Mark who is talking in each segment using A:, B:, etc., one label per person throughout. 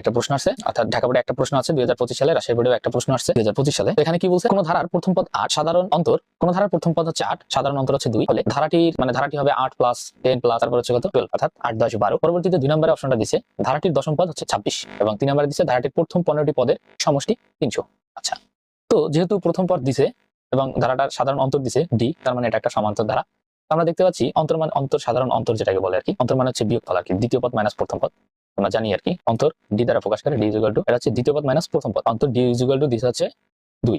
A: একটা প্রশ্ন আছে সালে একটা কি বলছে? সাধারণ অন্তর। কোন ধারার প্রথম পদ হচ্ছে দুই। ধারাটির মানে আট দশ, বারো। দুই ধারাটির দশম পদ হচ্ছে ছাব্বিশ এবং তিন নম্বরে দিছে ধারাটির প্রথম পনেরোটি পদের সমষ্টি তিনশো। আচ্ছা তো যেহেতু প্রথম পদ দিছে এবং ধারাটার সাধারণ অন্তর দিছে ডি তার মানে এটা একটা সমান্তর ধারা। আমরা দেখতে পাচ্ছি অন্তর মানে অন্তর, সাধারণ অন্তর যেটাকে বলে আর কি। অন্তর মানে হচ্ছে বিয়োগ ফল আর কি, দ্বিতীয় পদ মাইনাস প্রথম পদ। আমরা জানি আর কি, অন্তর ডি দ্বারা প্রকাশ করে ডি ইজুগাল টু এটা হচ্ছে দ্বিতীয় পদ মাইনাস প্রথম পদ। অন্তর ডি ইজুগাল টু দিছে হচ্ছে দুই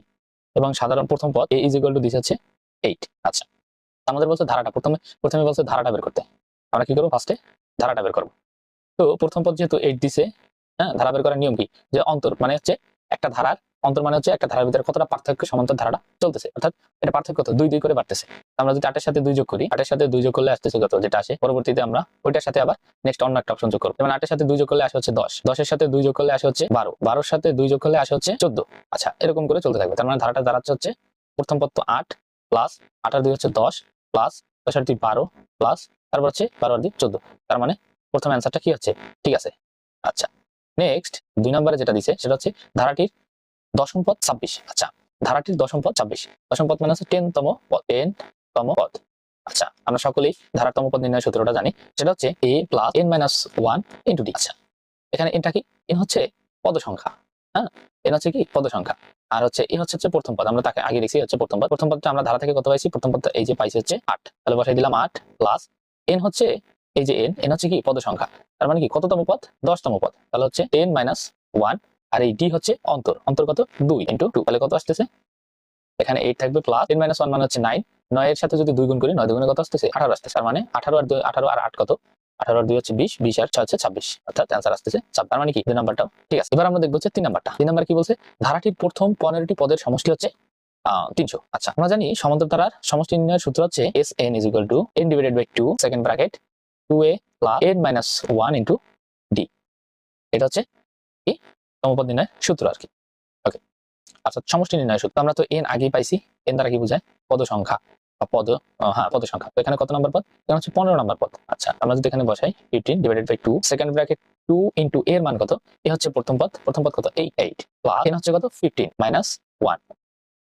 A: এবং সাধারণ প্রথম পদ এ ইজুগাল টু দিছে হচ্ছে এইট আচ্ছা আমাদের বলছে ধারাটা, প্রথমে প্রথমে বলছে ধারাটা বের করতে। আমরা কি করব? ফার্স্টে ধারাটা বের করব। তো প্রথম পদ যেহেতু এইট দিছে হ্যাঁ ধারা বের করার নিয়ম কি? যে অন্তর মানে হচ্ছে একটা ধারার অন্তর মানে হচ্ছে একটা ধারার ভিতরে কতটা পার্থক্য, সমান্তর ধারাটা চলতেছে। অর্থাৎ এটা পার্থক্য কত? দুই দুই করে বাড়তেছে। আমরা যদি আটের সাথে দুই যোগ করি, আটের সাথে দুই যোগ করলে আসতেছে কত যেটা আসে, পরবর্তীতে আমরা ওইটার সাথে আবার নেক্সট অন্য একটা অপশন যোগ করব। যেমন আটের সাথে দুই যোগ করলে আসে হচ্ছে দশ। দশের সাথে দুই যোগ করলে আসে হচ্ছে বারো। বারোর সাথে দুই যোগ করলে আসে হচ্ছে চোদ্দ। আচ্ছা এরকম করে চলতে থাকবে। তার মানে ধারাটা দাঁড়াচ্ছে হচ্ছে প্রথম তো আট প্লাস আটার দুই হচ্ছে দশ প্লাস দশের দুই বারো প্লাস তারপর হচ্ছে বারো আর দুই চোদ্দ। তার মানে প্রথম অ্যান্সারটা কি হচ্ছে? ঠিক আছে। আচ্ছা নেক্সট দুই নম্বরে যেটা দিছে, সেটা হচ্ছে ধারাটির দশম পদ ছাব্বিশ। আচ্ছা ধারাটির দশম পদ ছাব্বিশ। দশম পদ মানে হচ্ছে টেন তম পদ টেন তম পদ। আচ্ছা আমরা সকলেই ধারাতম পদ নির্ণয় সূত্রটা জানি। সেটা হচ্ছে A plus N minus one into D আচ্ছা এখানে এনটা কি? এন হচ্ছে পদ সংখ্যা হ্যাঁ? এন হচ্ছে কি? পদ সংখ্যা আর হচ্ছে এ হচ্ছে হচ্ছে প্রথম পদ। আমরা তাকে আগে দেখছি হচ্ছে প্রথম পদ। প্রথম পদটা আমরা ধারা থেকে কত পাইছি? প্রথম পদটা এই যে পাইছি হচ্ছে আট। তাহলে বসাই দিলাম আট প্লাস এন হচ্ছে এই যে এন এন হচ্ছে কি? পদ সংখ্যা তার মানে কি? কততম পদ? দশতম পদ। তাহলে হচ্ছে টেন মাইনাস ওয়ান আর এই ডি হচ্ছে অন্তর। অন্তর কত? দুই ইন্টু টু তাহলে কত আসতেছে? এখানে এইট থাকবে প্লাস টেন মাইনাস ওয়ান মানে হচ্ছে নাইন নয়ের সাথে যদি দুই গুণ করি, নয় দুগুণে কত আসতেছে? আঠারো আসতেছে। তার মানে আঠারো আর দুই, আঠারো আর আট কত? আঠারো আর দুই হচ্ছে বিশ বিশ আর ছয় হচ্ছে ছাব্বিশ। অর্থাৎ অ্যান্সার আসতেছে। তার মানে কি? দুই নাম্বারটাও ঠিক আছে, এবার আমরা দেখব হচ্ছে তিন নাম্বারটা তিন নাম্বার কি বলছে? ধারাটির প্রথম পনেরোটি পদের সমষ্টি হচ্ছে তিনশো। আচ্ছা আমরা জানি সমান্তর ধারার সমষ্টি নির্ণয়ের সূত্র হচ্ছে S N is equal to N divided by two second bracket two A plus N minus one into D এটা হচ্ছে সমপদ নির্ণয়ের সূত্র আর কি ওকে আচ্ছা সমষ্টি নির্ণয়ের সূত্র। আমরা তো এন আগেই পাইছি এন দ্বারা কি বোঝায়? পদ সংখ্যা, বা পদ হ্যাঁ পদ সংখ্যা। তো এখানে কত নম্বর পদ? এখানে হচ্ছে পনেরো নম্বর পদ। আচ্ছা আমরা যদি এখানে বসাই fifteen divided by two second bracket two into এর মান কত? এ হচ্ছে প্রথম পদ। প্রথম পদ কত? এইট এইট প্লাস এন হচ্ছে কত? Fifteen minus one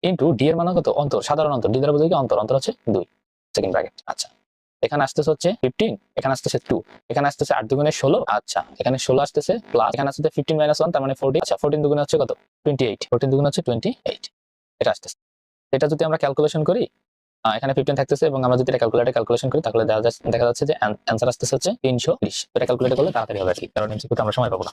A: into D এর মান কত? অন্তর, সাধারণ অন্তর। ডি দ্বারা বোঝায় কি? অন্তর। অন্তর হচ্ছে দুই সেকেন্ড ব্র্যাকেট আচ্ছা। এখানে আসতেছে হচ্ছে ফিফটিন এখানে আসতেছে টু এখানে আসতেছে আট দুগুণে ষোলো আচ্ছা এখানে ষোলো আসতেছে প্লাস এখানে আসতেছে ফিফটিন মাইনাস ওয়ান তার মানে ফোরটি আচ্ছা ফোরটিন দুগুণে হচ্ছে কত? টোয়েন্টি এইট ফোরটিন দুগুণে হচ্ছে টোয়েন্টি এইট এটা আসতেছে। এটা যদি আমরা ক্যালকুলেশন করি এখানে ফিফটিন থাকতেছে এবং আমরা যদি এটা ক্যালকুলেটে ক্যালকুলেশন করি, তাহলে দেখা যাচ্ছে যে অ্যান্সার আসতেছে হচ্ছে তিনশো বিশ। এটা ক্যালকুলেট করলে তাড়াতাড়ি হবে আর কি, কারণ আমরা সময় পাবো না।